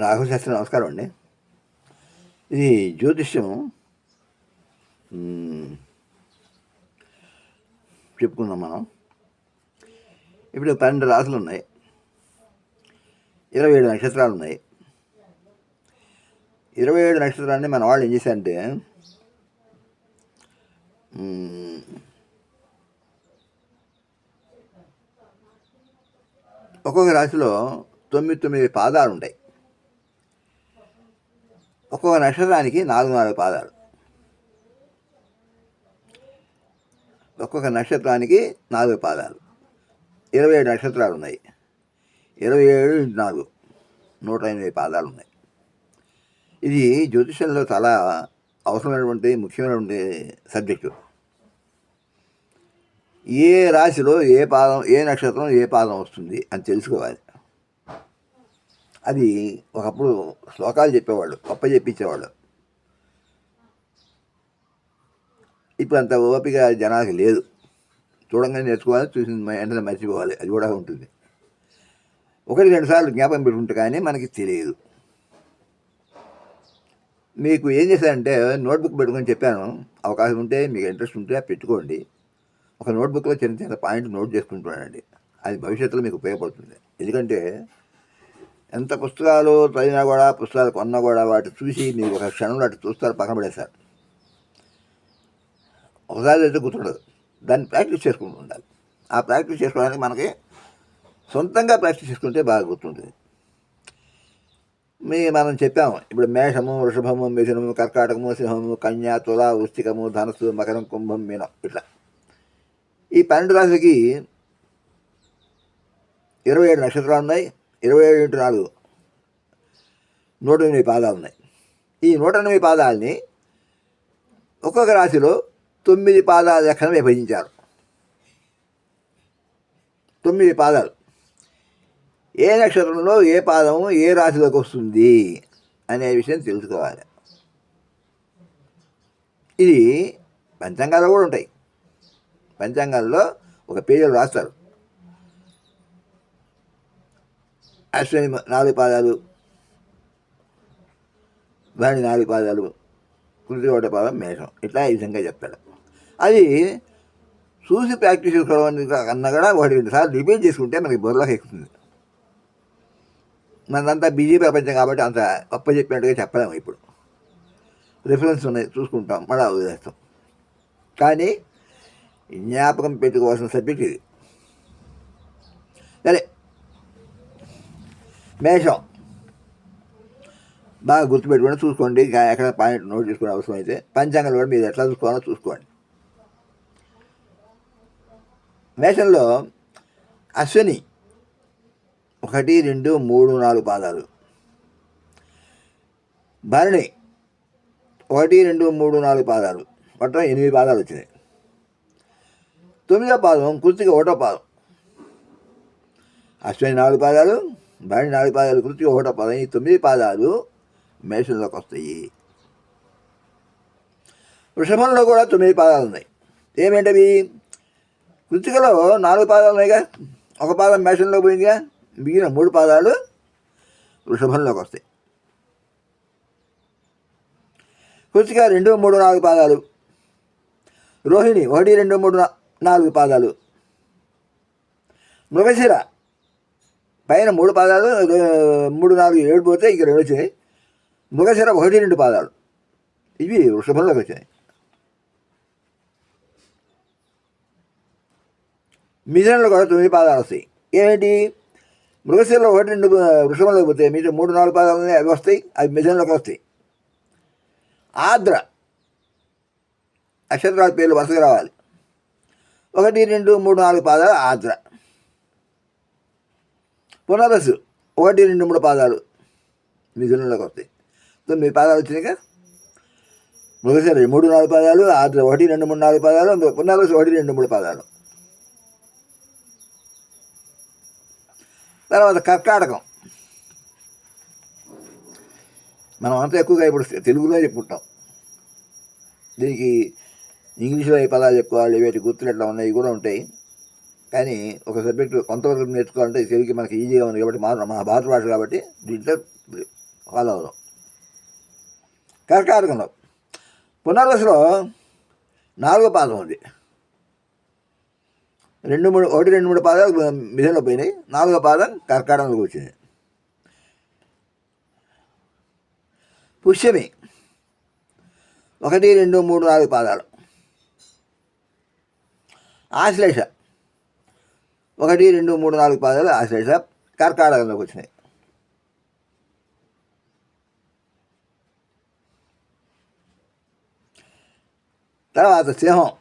రాఘవశాస్త్రి నమస్కారం అండి. ఇది జ్యోతిష్యం చెప్పుకుందాం మనం. ఇప్పుడు పన్నెండు రాసులు ఉన్నాయి. ఇరవై ఏడు నక్షత్రాలు ఉన్నాయి. ఇరవై ఏడు నక్షత్రాన్ని మన వాళ్ళు ఏం చేశారంటే ఒక్కొక్క రాశిలో తొమ్మిది తొమ్మిది పాదాలు ఉంటాయి. ఒక్కొక్క నక్షత్రానికి నాలుగు నాలుగు పాదాలు. ఒక్కొక్క నక్షత్రానికి నాలుగు పాదాలు. ఇరవై ఏడు నక్షత్రాలు ఉన్నాయి. ఇరవై ఏడు నాలుగు. నూట ఎనిమిది పాదాలు ఉన్నాయి. ఇది జ్యోతిషంలో చాలా అవసరమైనటువంటి ముఖ్యమైనటువంటి సబ్జెక్టు. ఏ రాశిలో ఏ పాదం ఏ నక్షత్రం ఏ పాదం వస్తుంది అని తెలుసుకోవాలి. అది ఒకప్పుడు శ్లోకాలు చెప్పేవాళ్ళు గొప్ప చెప్పించేవాళ్ళు. ఇప్పుడు అంత ఓపిక జనాలకి లేదు. చూడంగానే నేర్చుకోవాలి చూసి వెంటనే మర్చిపోవాలి అది కూడా ఉంటుంది. ఒకటి రెండు సార్లు జ్ఞాపకం పెట్టుకుంటే కానీ మనకి తెలియదు. మీకు ఏం చేశారంటే నోట్బుక్ పెట్టుకొని చెప్పాను. అవకాశం ఉంటే మీకు ఇంట్రెస్ట్ ఉంటే పెట్టుకోండి. ఒక నోట్బుక్లో చిన్న చిన్న పాయింట్ నోట్ చేసుకుంటున్నానండి అది భవిష్యత్తులో మీకు ఉపయోగపడుతుంది. ఎందుకంటే ఎంత పుస్తకాలు చదివినా కూడా పుస్తకాలు కొన్నా కూడా వాటి చూసి మీరు ఒక క్షణంలో అటు చూస్తారు పక్కన పడేస్తారు. ఒకసారి అయితే గుర్తుండదు. దాన్ని ప్రాక్టీస్ చేసుకుంటూ ఉండాలి. ఆ ప్రాక్టీస్ చేసుకోవడానికి మనకి సొంతంగా ప్రాక్టీస్ చేసుకుంటే బాగా గుర్తుంటుంది. మీ మనం చెప్పాము ఇప్పుడు మేషము వృషభము మిథునము కర్కాటకము సింహము కన్యా తుల ఉస్తికము ధనస్సు మకరం కుంభం మీనం ఇట్లా. ఈ పన్నెండు రాశులకి ఇరవై ఏడు నక్షత్రాలు ఉన్నాయి. ఇరవై ఏడు ఇంటూ నాలుగు. నూట ఎనిమిది పాదాలు ఉన్నాయి. ఈ నూట ఎనిమిది పాదాలని ఒక్కొక్క రాశిలో తొమ్మిది పాదాల లెక్కన విభజించారు. తొమ్మిది పాదాలు. ఏ నక్షత్రంలో ఏ పాదము ఏ రాశిలోకి వస్తుంది అనే విషయం తెలుసుకోవాలి. ఇది పంచాంగాలు కూడా ఉంటాయి. పంచాంగాల్లో ఒక పేజీలో రాస్తారు. అశ్విని నాలుగు పాదాలు వాడి నాలుగు పాదాలు కృతి ఒకటి పాదం మేషం. ఇట్లా ఈ విధంగా చెప్తాడు. అది చూసి ప్రాక్టీస్ చేసుకోవడం కన్నా కూడా ఒకటి రెండుసార్లు రిపీట్ చేసుకుంటే మనకి బుర్రలోకి ఎక్కుతుంది. మనదంతా బిజీ ప్రపంచం కాబట్టి అంత గొప్ప చెప్పినట్టుగా చెప్పలేము ఇప్పుడు. రిఫరెన్స్ ఉన్నాయి చూసుకుంటాం మళ్ళీ వదిలేస్తాం. కానీ జ్ఞాపకం పెట్టుకోవాల్సిన సబ్జెక్ట్ ఇది. సరే మేషం. బాగా గుర్తుపెట్టుకుని చూసుకోండి. ఎక్కడ పాయింట్ నోట్ చేసుకునే అవసరం అయితే పంచాంగం కూడా మీరు ఎట్లా చూసుకోవాలో చూసుకోండి. మేషంలో అశ్విని ఒకటి రెండు మూడు నాలుగు పాదాలు. భరణి ఒకటి రెండు మూడు నాలుగు పాదాలు. మొత్తం ఎనిమిది పాదాలు వచ్చినాయి. తొమ్మిదో పాదం కుర్తికి ఒకటో పాదం. అశ్విని నాలుగు పాదాలు భరణి నాలుగు పాదాలు కృతి ఒకటో పాదం ఈ తొమ్మిది పాదాలు మేషంలోకి వస్తాయి. వృషభంలో కూడా తొమ్మిది పాదాలు ఉన్నాయి. ఏమేంటవి? కృతికలో నాలుగు పాదాలు ఉన్నాయిగా. ఒక పాదం మేషంలో పోయిందిగా. మిగిలిన మూడు పాదాలు వృషభంలోకి వస్తాయి. కృతిక రెండు మూడు నాలుగు పాదాలు. రోహిణి ఒకటి రెండు మూడు నాలుగు పాదాలు. మృగశిర పైన మూడు పాదాలు మూడు నాలుగు ఏడు పోతే ఇక రెండు వచ్చినాయి మృగశిర ఒకటి రెండు పాదాలు. ఇవి వృషభంలోకి వచ్చాయి. మిథునంలో కూడా తొమ్మిది పాదాలు వస్తాయి. ఏమిటి? మృగశిరలో ఒకటి రెండు వృషభంలోకి పోతాయి మిగతా మూడు నాలుగు పాదాలు ఉన్నాయి అవి వస్తాయి. అవి మిథునంలోకి వస్తాయి. ఆద్ర. నక్షత్రాల పేర్లు వరుసగా రావాలి. ఒకటి రెండు మూడు నాలుగు పాదాలు ఆద్ర. పునరసు ఒకటి రెండు మూడు పాదాలు మిథునంలోకి వస్తాయి. తొమ్మిది పాదాలు వచ్చినాక మృగశిర మూడు నాలుగు పాదాలు ఆద్ర ఒకటి రెండు మూడు నాలుగు పాదాలు పునరసు ఒకటి రెండు మూడు పాదాలు. తర్వాత కర్కాటకం. మనం అంతా ఎక్కువగా ఇప్పుడు తెలుగులో చెప్పుకుంటాం. దీనికి ఇంగ్లీష్లో ఈ పదాలు చెప్పుకోవాలి వేటి గుర్తులు ఎట్లా ఉన్నాయి కూడా ఉంటాయి. కానీ ఒక సబ్జెక్టు కొంతవరకు నేర్చుకోవాలంటే తెలుగుకి మనకి ఈజీగా ఉంది కాబట్టి మా మన భారత భాష కాబట్టి దీంట్లో ఫాలో అవుదాం. కర్కాటకంలో పునర్వసలో నాలుగో పాదం ఉంది. రెండు మూడు ఒకటి రెండు మూడు పాదాలు మిథునలో పోయినాయి. నాలుగో పాదం కర్కాటకంలోకి వచ్చింది. పుష్యమి. ఒకటి రెండు మూడు నాలుగు పాదాలు. ఆశ్లేష. ఒకటి రెండు మూడు నాలుగు పాదాలు ఆశ్లేష కర్కాటకంలోకి వచ్చినాయి. తర్వాత సింహం.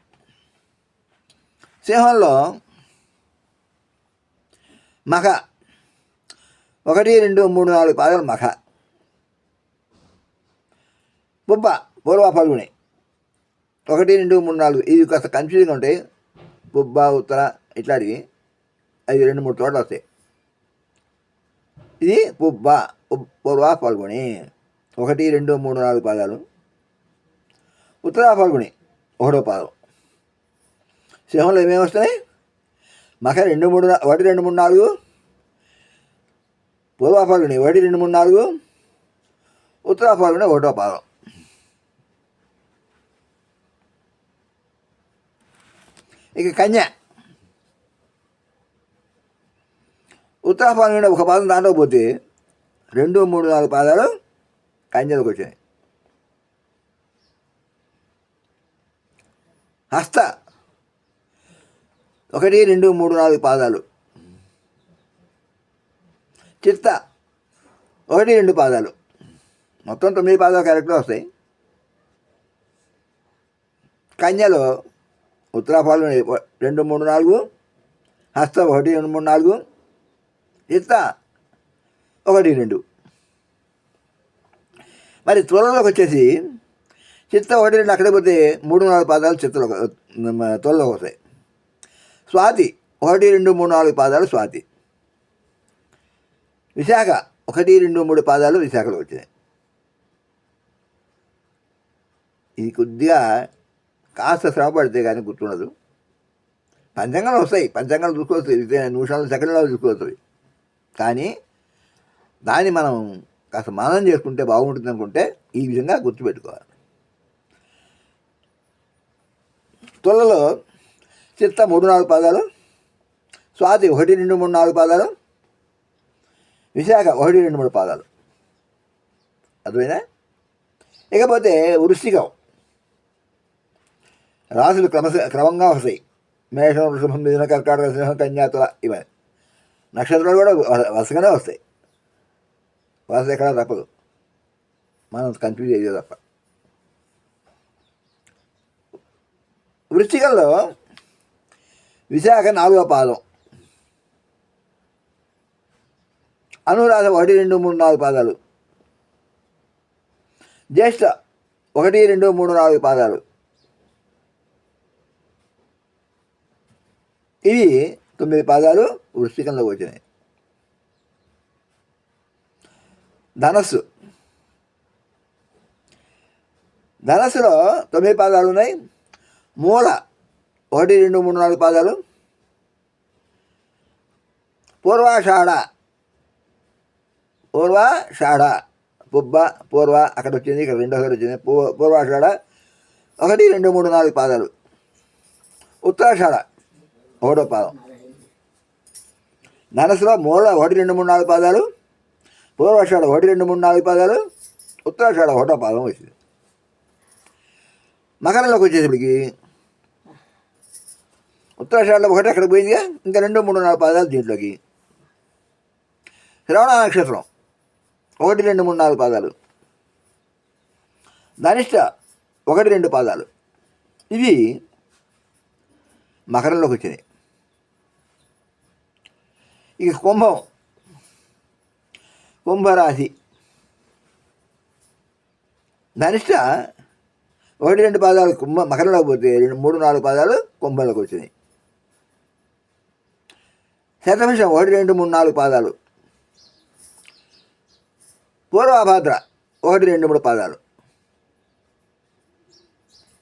సింహంలో మఖ. ఒకటి రెండు మూడు నాలుగు పాదాలు మఖ. పుబ్బ పూర్వ పలుగుని ఒకటి రెండు మూడు నాలుగు. ఇది కాస్త కన్ఫ్యూజింగ్ ఉంటాయి. పుబ్బ ఉత్తర ఇట్లాంటివి. అవి రెండు మూడు చోట్ల వస్తాయి. ఇది పుబ్బ పూర్వ పాల్గొని ఒకటి రెండు మూడు నాలుగు పాదాలు. ఉత్తర పాల్గొని ఒకటో పాదం. సింహంలో ఏమేమి వస్తాయి? మఖ రెండు మూడు ఒకటి రెండు మూడు నాలుగు. పూర్వ పాల్గొని ఒకటి రెండు మూడు నాలుగు. ఉత్తర పాల్గొని ఒకటో పాదం. ఇక కన్య. ఉత్తర నుండి ఒక పాదం దాంట్లో పోతే రెండు మూడు నాలుగు పాదాలు కంజలకు వచ్చాయి. హస్త. ఒకటి రెండు మూడు నాలుగు పాదాలు. చిత్త. ఒకటి రెండు పాదాలు. మొత్తం తొమ్మిది పాదాలు కరెక్ట్గా వస్తాయి. కన్యలో ఉత్తరాఫాలు రెండు మూడు నాలుగు. హస్త ఒకటి రెండు మూడు నాలుగు. చిత్త ఒకటి రెండు. మరి త్వరలోకి వచ్చేసి చిత్త ఒకటి రెండు అక్కడే పోతే మూడు నాలుగు పాదాలు చిత్తలో త్వరలోకి వస్తాయి. స్వాతి ఒకటి రెండు మూడు నాలుగు పాదాలు స్వాతి. విశాఖ ఒకటి రెండు మూడు పాదాలు విశాఖలో వచ్చినాయి ఇది కొద్దిగా కాస్త శ్రమ పడితే కానీ గుర్తుండదు. పంచాంగాలు వస్తాయి. పంచాంగాలు చూసుకోవచ్చు. నిమిషాలు సెకండ్లో చూసుకోవచ్చు. కానీ దాన్ని మనం కాస్త మననం చేసుకుంటే బాగుంటుంది అనుకుంటే ఈ విధంగా గుర్తుపెట్టుకోవాలి. తొలలో చిత్త మూడు నాలుగు పాదాలు స్వాతి ఒకటి రెండు మూడు నాలుగు పాదాలు విశాఖ ఒకటి రెండు మూడు పాదాలు. అర్థమైనా ఇకపోతే వృష్టికం రాసులు క్రమ క్రమంగా వస్తాయి. మేషం వృషభం మిథున కర్కాటక సింహం కన్యాతుల ఇవన్నీ. నక్షత్రాలు కూడా వ- వరుసగానే వస్తాయి. వరుస ఎక్కడా తప్పదు. మనం కన్ఫ్యూజ్ అయ్యేది తప్ప. వృశ్చికంలో విశాఖ నాలుగో పాదం. అనురాధ ఒకటి రెండు మూడు నాలుగు పాదాలు. జ్యేష్ఠ ఒకటి రెండు మూడు నాలుగు పాదాలు. ఇవి తొమ్మిది పాదాలు వృష్టికంలోకి వచ్చినాయి ధనస్సు ధనస్సులో తొమ్మిది పాదాలు ఉన్నాయి మూల ఒకటి రెండు మూడు నాలుగు పాదాలు పూర్వాషాఢ పూర్వాషాఢ పుబ్బ పూర్వ అక్కడ వచ్చింది ఇక్కడ రెండో సార్ వచ్చింది పూ పూర్వాషాఢ ఒకటి రెండు మూడు నాలుగు పాదాలు ఉత్తరాషాఢ ఒకటో పాదం ధనసులో మూల ఒకటి రెండు మూడు నాలుగు పాదాలు పూర్వాషాఢ ఒకటి రెండు మూడు నాలుగు పాదాలు ఉత్తరాషాఢ ఒకటో పాదం వచ్చింది. మకరంలోకి వచ్చేసరికి ఉత్తరాషాఢలో ఒకటి అక్కడ పోయిందిగా ఇంకా రెండు మూడు నాలుగు పాదాలు దీంట్లోకి. శ్రవణ నక్షత్రం ఒకటి రెండు మూడు నాలుగు పాదాలు. ధనిష్ట ఒకటి రెండు పాదాలు. ఇవి మకరంలోకి వచ్చినాయి. ఇక కుంభం కుంభరాశి. ధనిష్ట ఒకటి రెండు పాదాలు కుంభ మకరంలోకి పోతే రెండు మూడు నాలుగు పాదాలు కుంభంలోకి వచ్చినాయి. శతమిషం ఒకటి రెండు మూడు నాలుగు పాదాలు. పూర్వాభాద్ర ఒకటి రెండు మూడు పాదాలు.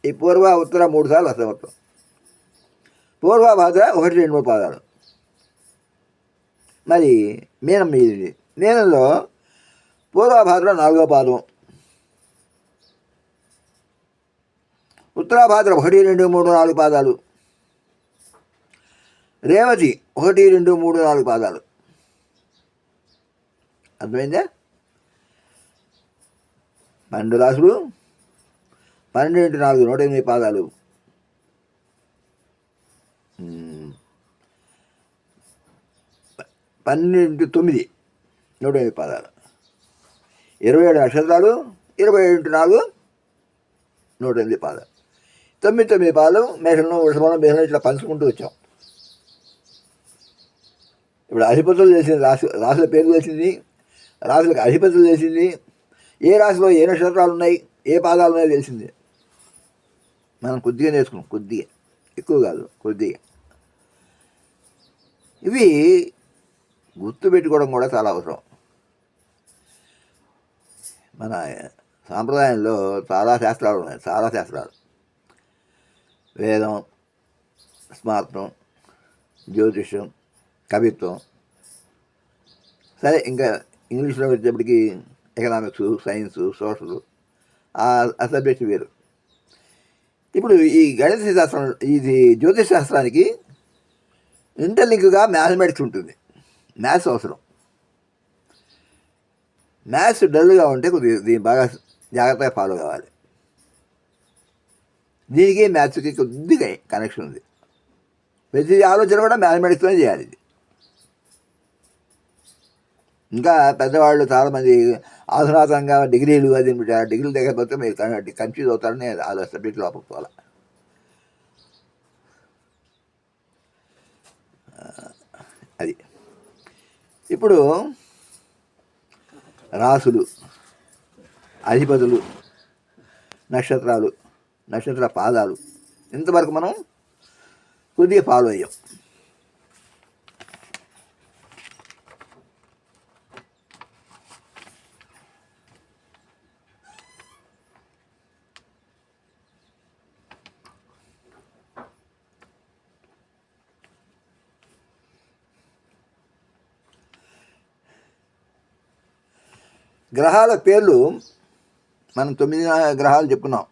ఈ పూర్వ ఉత్తర మూడు సార్లు వస్తాయి మొత్తం. పూర్వాభాద్ర ఒకటి రెండు మూడు పాదాలు. మరి మీనం మీది మీనంలో పూర్వభాద్ర నాలుగో పాదం. ఉత్తరాభాద్ర ఒకటి రెండు మూడు నాలుగు పాదాలు. రేవతి ఒకటి రెండు మూడు నాలుగు పాదాలు. అర్థమైందా? పన్నెండు రాసులు పన్నెండు నాలుగు నూట ఎనిమిది పాదాలు. పన్నెండు తొమ్మిది నూట ఎనిమిది పాదాలు. ఇరవై ఏడు నక్షత్రాలు ఇరవై ఏడు నాలుగు నూట ఎనిమిది పాదాలు. తొమ్మిది తొమ్మిది పాదాలు మేషంలో వృషభంలో మేషంలో ఇట్లా పంచుకుంటూ వచ్చాం. ఇప్పుడు అధిపతులు చేసింది రాశి రాశుల పేరు తెలిసింది. రాశులకు అధిపతులు తెలిసింది. ఏ రాశిలో ఏ నక్షత్రాలు ఉన్నాయి ఏ పాదాలు ఉన్నాయో తెలిసింది. మనం కొద్దిగా నేర్చుకున్నాం కొద్దిగా. ఎక్కువ కాదు కొద్దిగా. ఇవి గుర్తుపెట్టుకోవడం కూడా చాలా అవసరం. మన సాంప్రదాయంలో చాలా శాస్త్రాలు ఉన్నాయి చాలా శాస్త్రాలు. వేదం స్మార్తం జ్యోతిష్యం కవిత్వం. సరే ఇంకా ఇంగ్లీష్లో వచ్చేప్పటికి ఎకనామిక్స్ సైన్స్ సోషల్ ఆ సబ్జెక్ట్ వేరు. ఇప్పుడు ఈ గణిత శాస్త్రం ఇది జ్యోతిష్ శాస్త్రానికి ఇంటర్లింక్గా మ్యాథమెటిక్స్ ఉంటుంది. మ్యాథ్స్ అవసరం. మ్యాథ్స్ డల్గా ఉంటే కొద్దిగా దీన్ని బాగా జాగ్రత్తగా ఫాలో కావాలి. దీనికి మ్యాథ్స్కి కొద్దిగా కనెక్షన్ ఉంది. ప్రతి ఆలోచన కూడా మ్యాథమెటిక్స్లోనే చేయాలి ఇది. ఇంకా పెద్దవాళ్ళు చాలామంది ఆధునాతంగా డిగ్రీలు అది డిగ్రీలు తగ్గకపోతే మీరు కన్ఫ్యూజ్ అవుతారని ఆ సబ్జెక్ట్ లోపలికి పోవాలి అది ఇప్పుడు రాసులు అధిపతులు నక్షత్రాలు నక్షత్ర పాదాలు ఇంతవరకు మనం కొద్దిగా ఫాలో అయ్యాం గ్రహాల పేర్లు మనం తొమ్మిది గ్రహాలు చెప్పుకున్నాం.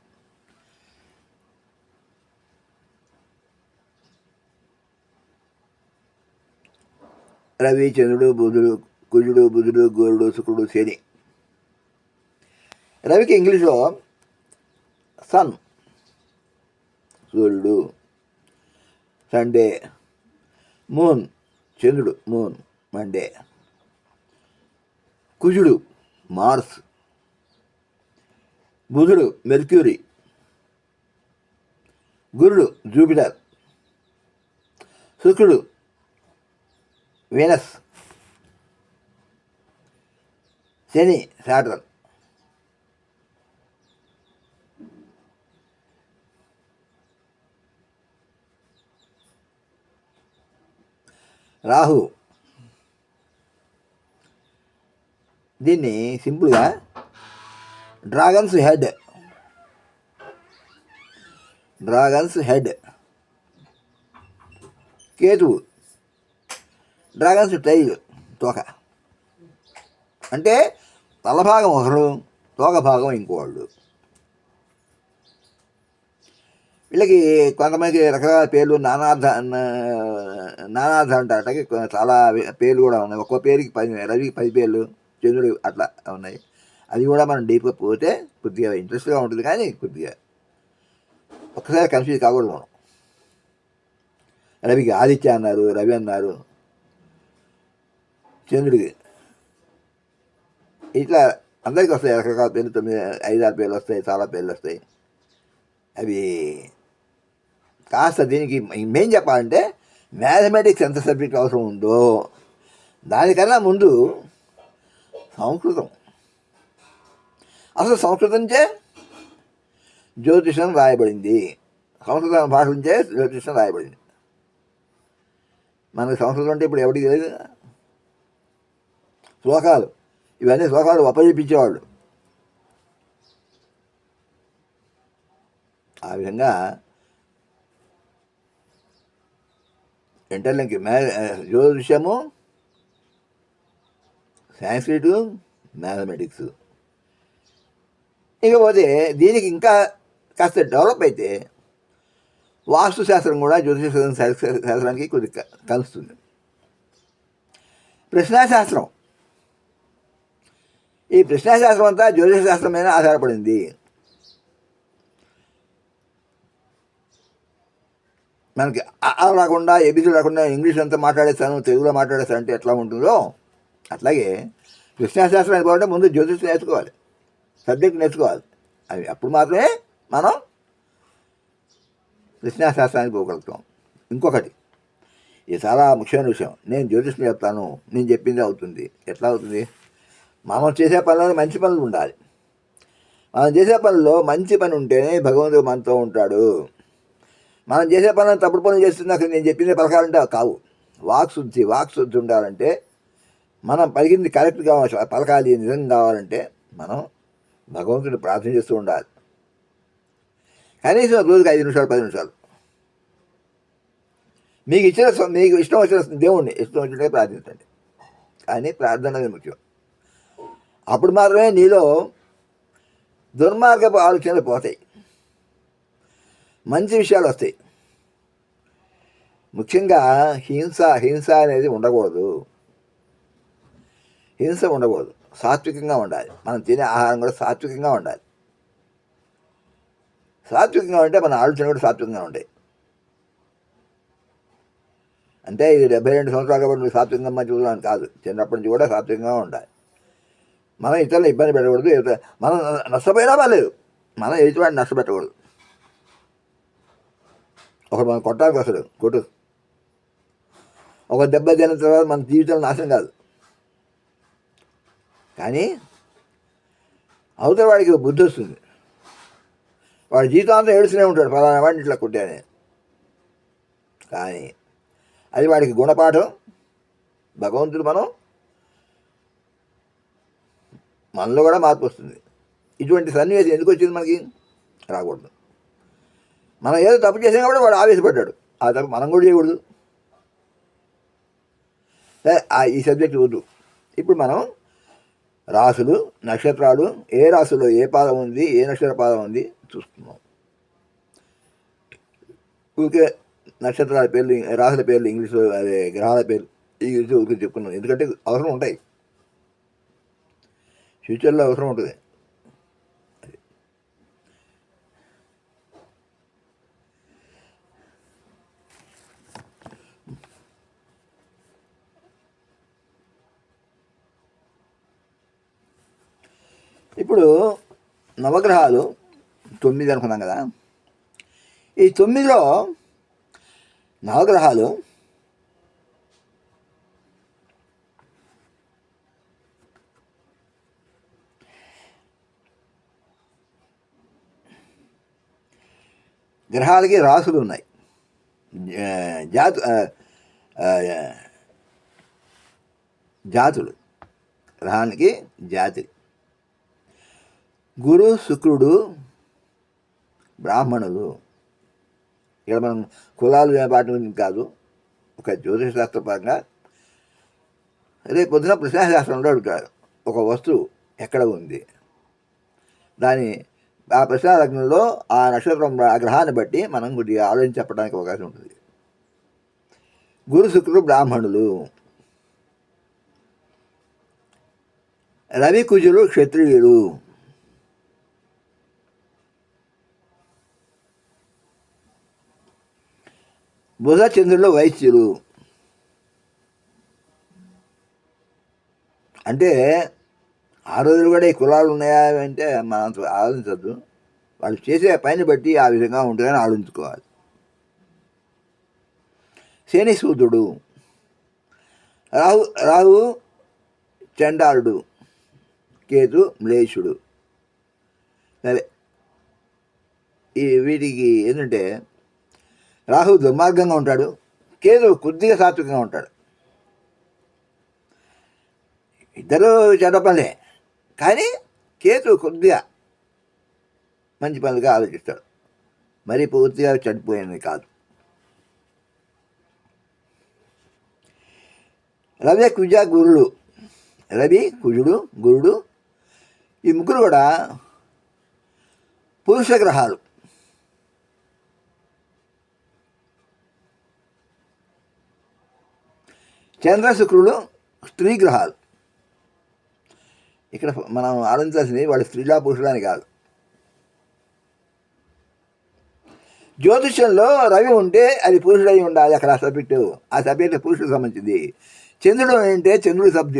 రవి చంద్రుడు బుధుడు కుజుడు బుధుడు గోరుడు శుక్రుడు శని. రవికి ఇంగ్లీష్లో సన్ సూర్యుడు సండే మూన్ చంద్రుడు మూన్ మండే కుజుడు మార్స్. బుధుడు మెర్క్యూరీ. గురుడు జూపిటర్. శుక్రుడు వీనస్. శని సాటర్న్. రాహు దీన్ని సింపుల్గా డ్రాగన్స్ హెడ్. Dragon's head. కేతువు. డ్రాగన్స్ టైల్ తోక. అంటే తలభాగం ఒకరు తోక భాగం ఇంకోళ్ళు. వీళ్ళకి కొంతమందికి రకరకాల పేర్లు నానార్థ నానార్థ అంటారటకి చాలా పేర్లు కూడా ఉన్నాయి. ఒక్కో పేరుకి పది రవికి పది పేర్లు. చంద్రుడు అట్లా ఉన్నాయి. అది కూడా మనం డీప్గా పోతే కొద్దిగా ఇంట్రెస్ట్గా ఉంటుంది కానీ కొద్దిగా ఒక్కసారి కన్ఫ్యూజ్ కాకూడదు మనం. రవికి ఆదిత్య అన్నారు రవి అన్నారు చంద్రుడికి ఇట్లా అందరికీ వస్తాయి రకరకాల పేర్లు తొమ్మిది ఐదు ఆరు పేర్లు వస్తాయి చాలా పేర్లు వస్తాయి. అవి కాస్త దీనికి మేం చెప్పాలంటే మ్యాథమెటిక్స్ ఎంత సబ్జెక్ట్ అవసరం ఉందో దానికన్నా ముందు సంస్కృతం. అసలు సంస్కృతం చే జ్యోతిషం రాయబడింది. సంస్కృత భాష నుంచే జ్యోతిషం రాయబడింది. మనకి సంస్కృతం అంటే ఇప్పుడు ఎవరికి తెలియదు శ్లోకాలు. ఇవన్నీ శ్లోకాలు అప్పజెప్పించేవాళ్ళు. ఆ విధంగా ఇంటర్లింక్ మ్యా జ్యోతిషము సాంస్క్రిట్ మ్యాథమెటిక్స్ ఇకపోతే దీనికి ఇంకా కాస్త డెవలప్ అయితే వాస్తు శాస్త్రం కూడా జ్యోతిష శాస్త్ర- శాస్త్రానికి కొద్ది కలుస్తుంది. ప్రశ్నాశాస్త్రం ఈ ప్రశ్నాశాస్త్రం అంతా జ్యోతిష శాస్త్రం మీద ఆధారపడింది. మనకి ఆ రాకుండా ఏబీసీ రాకుండా ఇంగ్లీష్ అంతా మాట్లాడేస్తాను తెలుగులో మాట్లాడేస్తాను అంటే ఎట్లా ఉంటుందో అట్లాగే ప్రశ్నాశాస్త్రం అయిపోవాలంటే ముందు జ్యోతిష్ నేర్చుకోవాలి. సబ్జెక్ట్ నేర్చుకోవాలి. అవి అప్పుడు మాత్రమే మనం ప్రశ్నాశాస్త్రానికి పోగలుగుతాం. ఇంకొకటి ఇది చాలా ముఖ్యమైన విషయం. నేను జ్యోతిష్ని చెప్తాను. నేను చెప్పింది అవుతుంది. ఎట్లా అవుతుంది? మనం చేసే పనులు మంచి పనులు ఉండాలి. మనం చేసే పనుల్లో మంచి పని ఉంటేనే భగవంతుడు మనతో ఉంటాడు. మనం చేసే పనులు తప్పుడు పనులు చేస్తున్నా నేను చెప్పింది పలకాలంటే అవి కావు. వాక్ శుద్ధి వాక్ శుద్ధి ఉండాలంటే మనం పలికింది కరెక్ట్గా పలకాలి. నిజం కావాలంటే మనం భగవంతుడిని ప్రార్థన చేస్తూ ఉండాలి. కనీసం రోజుకి ఐదు నిమిషాలు పది నిమిషాలు. మీకు ఇచ్చిన మీకు ఇష్టం వచ్చిన దేవుణ్ణి ఇష్టం వచ్చినట్టే ప్రార్థించండి. కానీ ప్రార్థన అనేది ముఖ్యం. అప్పుడు మాత్రమే నీలో దుర్మార్గపు ఆలోచనలు పోతాయి. మంచి విషయాలు వస్తాయి. ముఖ్యంగా హింస హింస అనేది ఉండకూడదు. హింస ఉండకూడదు. సాత్వికంగా ఉండాలి. మనం తినే ఆహారం కూడా సాత్వికంగా ఉండాలి. సాత్వికంగా ఉంటే మన ఆలోచన కూడా సాత్వికంగా ఉంటాయి. అంటే ఇది డెబ్బై రెండు సంవత్సరాలు కాబట్టి నువ్వు సాత్వికంగా మంచి చూడాలని కాదు. చిన్నప్పటి నుంచి కూడా సాత్వికంగా ఉండాలి. మనం ఇతరులను ఇబ్బంది పెట్టకూడదు. మనం నష్టపోయినా పర్లేదు. మనం ఎదుటివాడిని నష్టపెట్టకూడదు. ఒకడు మనం కొట్టానికి వస్తాడు కొట్టు. ఒక దెబ్బ తిన్న తర్వాత మన జీవితం నాశనం కాదు. కానీ అవతల వాడికి బుద్ధి వస్తుంది. వాడు జీవితాంతం ఏడుస్తూనే ఉంటాడు ఫలానా వాడిని ఇట్లా కొట్టానే. కానీ అది వాడికి గుణపాఠం. భగవంతుడు మనం మనలో కూడా మార్పు వస్తుంది. ఇటువంటి సన్నివేశం ఎందుకు వచ్చింది మనకి? రాకూడదు. మనం ఏదో తప్పు చేసినా కూడా వాడు ఆవేశపడ్డాడు. ఆ తప్పు మనం కూడా చేయకూడదు. ఆ ఈ సబ్జెక్ట్ వద్దు. ఇప్పుడు మనం రాసులు నక్షత్రాలు ఏ రాశిలో ఏ పాదం ఉంది ఏ నక్షత్ర పాదం ఉంది చూస్తున్నాం. ఊరికే నక్షత్రాల పేర్లు రాసుల పేర్లు ఇంగ్లీష్లో అదే గ్రహాల పేర్లు ఇంగ్లీష్లో ఊరికే చెప్పుకున్నాం. ఎందుకంటే అవసరం ఉంటాయి. ఫ్యూచర్లో అవసరం ఉంటుంది. ఇప్పుడు నవగ్రహాలు తొమ్మిది అనుకున్నాం కదా. ఈ తొమ్మిదిలో నవగ్రహాలు గ్రహాలకి రాసులు ఉన్నాయి. జాతు జాతులు. గ్రహానికి జాతి గురు శుక్రుడు బ్రాహ్మణులు. ఇక్కడ మనం కులాలు వాటి గురించి కాదు ఒక జ్యోతిషశాస్త్రపరంగా రేపు పొద్దున ప్రశ్నాశాస్త్రంలో అడుగుతాడు ఒక వస్తువు ఎక్కడ ఉంది? దాని ఆ ప్రశ్న లగ్నంలో ఆ నక్షత్రం ఆ గ్రహాన్ని బట్టి మనం కొద్దిగా ఆలోచించి చెప్పడానికి అవకాశం ఉంటుంది. గురు శుక్రుడు బ్రాహ్మణులు. రవి కుజులు క్షత్రియులు. బుధ చంద్రుల వైశ్యులు. అంటే ఆ రోజులు కూడా ఈ కులాలు ఉన్నాయా అంటే మనం ఆలోచించద్దు. వాళ్ళు చేసే పని బట్టి ఆ విధంగా ఉంటుందని ఆలోచించుకోవాలి. శని సూదుడు రాహు రాహు చండాలుడు కేతు మ్లేషుడు. సరే ఈ వీటికి ఏంటంటే రాహు దుర్మార్గంగా ఉంటాడు కేతు కొద్దిగా సాత్వికంగా ఉంటాడు. ఇద్దరు చెడ్డ పనులే కానీ కేతు కొద్దిగా మంచి పనులుగా ఆలోచిస్తాడు. మరి పూర్తిగా చెడిపోయింది కాదు. రవి కుజ గురుడు. రవి కుజుడు గురుడు. ఈ ముగ్గురు కూడా పురుష గ్రహాలు. చంద్ర శుక్రుడు స్త్రీ గ్రహాలు. ఇక్కడ మనం ఆలోచించాల్సింది వాళ్ళు స్త్రీలా పురుషులని కాదు. జ్యోతిష్యంలో రవి ఉంటే అది పురుషుడై ఉండాలి అక్కడ ఆ సబ్జెక్టు. ఆ సబ్జెక్టు పురుషుడికి సంబంధించింది. చంద్రుడు అంటే చంద్రుడికి సబ్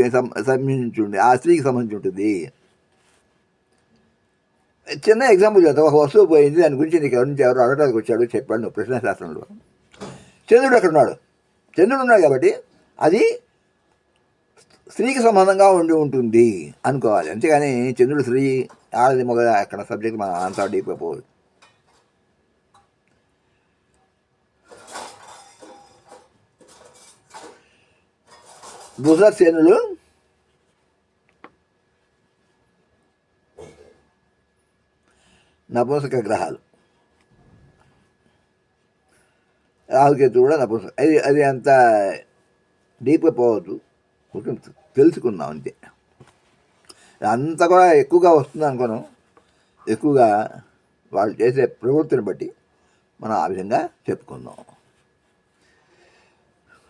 సంబంధించి ఉండి ఆ స్త్రీకి సంబంధించి ఉంటుంది చిన్న ఎగ్జాంపుల్ చేద్దాం ఒక వస్తువు పోయింది. దాని గురించి నీకు ఎవరి నుంచి ఎవరు అడగడానికి వచ్చాడు చెప్పాడు నువ్వు ప్రశ్న శాస్త్రంలో చంద్రుడు అక్కడ ఉన్నాడు? చంద్రుడు ఉన్నాడు కాబట్టి అది స్త్రీకి సంబంధంగా ఉండి ఉంటుంది అనుకోవాలి. అంతేగాని చంద్రుడు స్త్రీ ఆడది మొగ అక్కడ సబ్జెక్ట్ మనం ఆన్సర్ డీప్ గుజరాత్ సేనులు నపుంసక గ్రహాలు. రాహుకేతు కూడా నపుంసక అది అది అంత డీప్గా పోవద్దు. కొంచెం తెలుసుకుందాం అంతే. అంత కూడా ఎక్కువగా వస్తుంది అనుకోను. ఎక్కువగా వాళ్ళు చేసే ప్రవృత్తిని బట్టి మనం ఆ విధంగా చెప్పుకుందాం.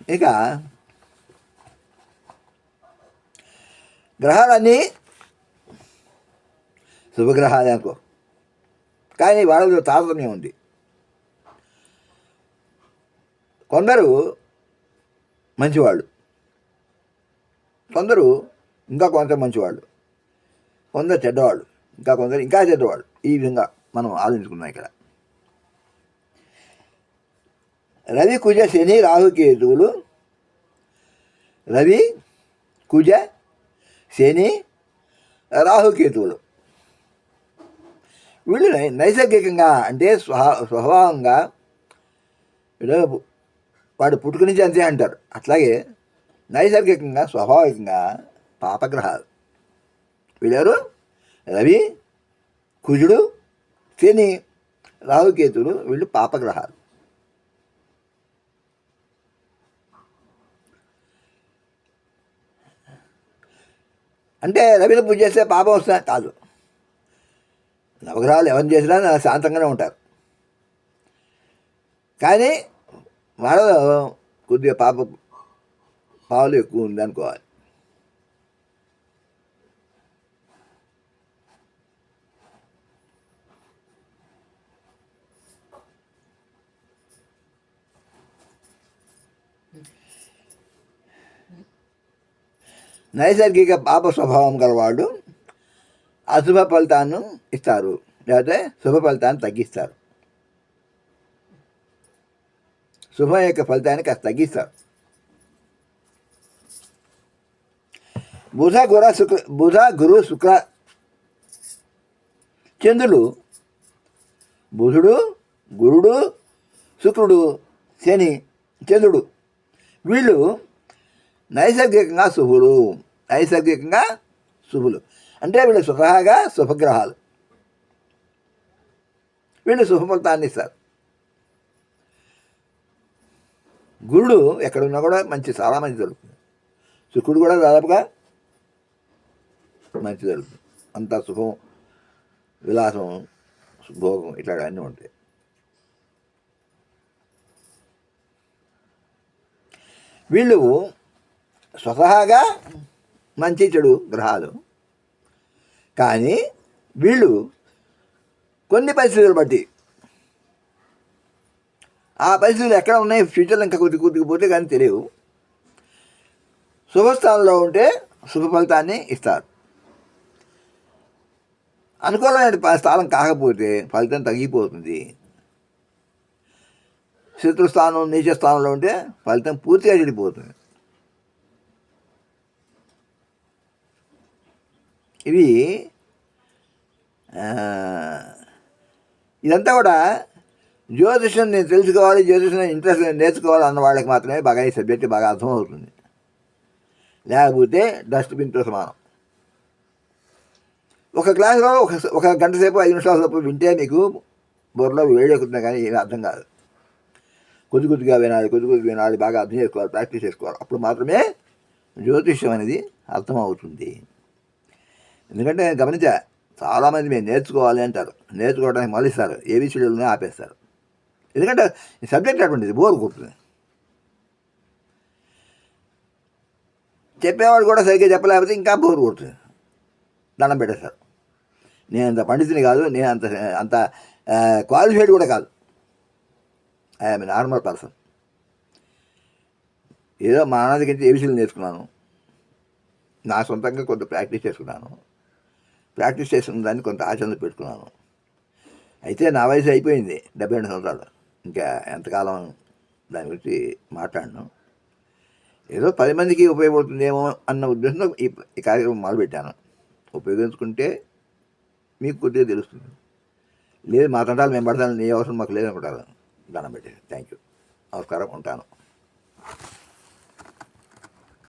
ఇక గ్రహాలన్నీ శుభగ్రహాలే అనుకో. కానీ వాళ్ళలో తారతమ్యం ఉంది. కొందరు మంచివాళ్ళు. కొందరు ఇంకా కొంత మంచివాళ్ళు. కొందరు చెడ్డవాళ్ళు. ఇంకా కొందరు ఇంకా చెడ్డవాళ్ళు. ఈ విధంగా మనం ఆలోచించుకున్నాం ఇక్కడ. రవి కుజ శని రాహుకేతువులు. రవి కుజ శని రాహుకేతువులు. వీళ్ళు నైసర్గికంగా అంటే స్వభావంగా వీళ్ళు వాడు పుట్టుక నుంచి అంతే అంటారు. అట్లాగే నైసర్గికంగా స్వాభావికంగా పాపగ్రహాలు. వీళ్ళెవరు? రవి కుజుడు శని రాహుకేతుడు వీళ్ళు పాపగ్రహాలు. అంటే రవిని పూజ చేస్తే పాపం వస్తుందా? కాదు. నవగ్రహాలు ఎవరిని చేసినా శాంతంగానే ఉంటారు. కానీ వాళ్ళలో కొద్దిగా పాప పావులు ఎక్కువ ఉంది అనుకోవాలి. నైసర్గిక పాప స్వభావం గలవాడు అశుభ ఫలితాన్ని ఇస్తారు. లేకపోతే శుభ ఫలితాన్ని తగ్గిస్తారు. శుభం యొక్క ఫలితాన్ని కాస్త తగ్గిస్తారు బుధ గుర శుక్ర బుధ గురు శుక్ర చంద్రుడు బుధుడు గురుడు శుక్రుడు శని చంద్రుడు వీళ్ళు నైసర్గికంగా శుభులు నైసర్గికంగా శుభులు అంటే వీళ్ళు స్వతహాగా శుభగ్రహాలు వీళ్ళు శుభఫలితాన్ని ఇస్తారు గురుడు ఎక్కడున్నా కూడా మంచి చాలా మంచి జరుగుతుంది. శుక్రుడు కూడా దాదాపుగా మంచి జరుగుతుంది. అంతా సుఖం విలాసం భోగం ఇట్లా అన్నీ ఉంటాయి. వీళ్ళు స్వతహాగా మంచి చెడు గ్రహాలు. కానీ వీళ్ళు కొన్ని పరిస్థితులు బట్టి ఆ పరిస్థితులు ఎక్కడ ఉన్నాయి? ఫ్యూచర్లో ఇంకా కొద్ది కొద్దిగా పోతే కానీ తెలియవు. శుభస్థానంలో ఉంటే శుభ ఫలితాన్ని ఇస్తారు. అనుకూలమైన స్థానం కాకపోతే ఫలితం తగ్గిపోతుంది. శత్రుస్థానం నీచ స్థానంలో ఉంటే ఫలితం పూర్తిగా చెడిపోతుంది. ఇవి ఇదంతా కూడా జ్యోతిషం నేను తెలుసుకోవాలి జ్యోతిషం ఇంట్రెస్ట్ నేర్చుకోవాలి అన్న వాళ్ళకి మాత్రమే బాగా ఈ సబ్జెక్ట్ బాగా అర్థమవుతుంది. లేకపోతే డస్ట్బిన్తో సమానం. ఒక క్లాస్లో ఒక ఒక గంట సేపు ఐదు నిమిషాల సేపు వింటే మీకు బుర్రలో వేడెక్కుతుంది కానీ ఏమీ అర్థం కాదు. కొద్ది కొద్దిగా వినాలి కొద్ది కొద్దిగా వినాలి బాగా అర్థం చేసుకోవాలి ప్రాక్టీస్ చేసుకోవాలి. అప్పుడు మాత్రమే జ్యోతిష్యం అనేది అర్థమవుతుంది. ఎందుకంటే నేను గమనించా చాలామంది మేము నేర్చుకోవాలి అంటారు. నేర్చుకోవడానికి మొదలిస్తారు ఏబిసిడీలోనే ఆపేస్తారు. ఎందుకంటే ఈ సబ్జెక్ట్ అటువంటిది బోర్ కొడుతుంది. చెప్పేవాడు కూడా సరిగ్గా చెప్పలేకపోతే ఇంకా బోర్ కొడుతుంది. దండం పెట్టేస్తారు. నేను అంత పండితుని కాదు నేను అంత అంత క్వాలిఫైడ్ కూడా కాదు. ఐఎమ్ నార్మల్ పర్సన్ ఏదో మా నాన్న ఏబిసీలు నేర్చుకున్నాను. నా సొంతంగా కొంత ప్రాక్టీస్ చేసుకున్నాను. ప్రాక్టీస్ చేసుకున్న దాన్ని కొంత ఆచరణ పెట్టుకున్నాను. అయితే నా వయసు అయిపోయింది డెబ్బై రెండు సంవత్సరాలు. ఇంకా ఎంతకాలం దాని గురించి మాట్లాడను. ఏదో పది మందికి ఉపయోగపడుతుందేమో అన్న ఉద్దేశంతో ఈ ఈ కార్యక్రమం మొదలుపెట్టాను. ఉపయోగించుకుంటే మీకు కొద్దిగా తెలుస్తుంది. లేదు మా తంటాలు మేము పడతాను నీ అవసరం మాకు లేదనుకుంటారు. దండం పెట్టి థ్యాంక్ యూ నమస్కారం. ఉంటాను.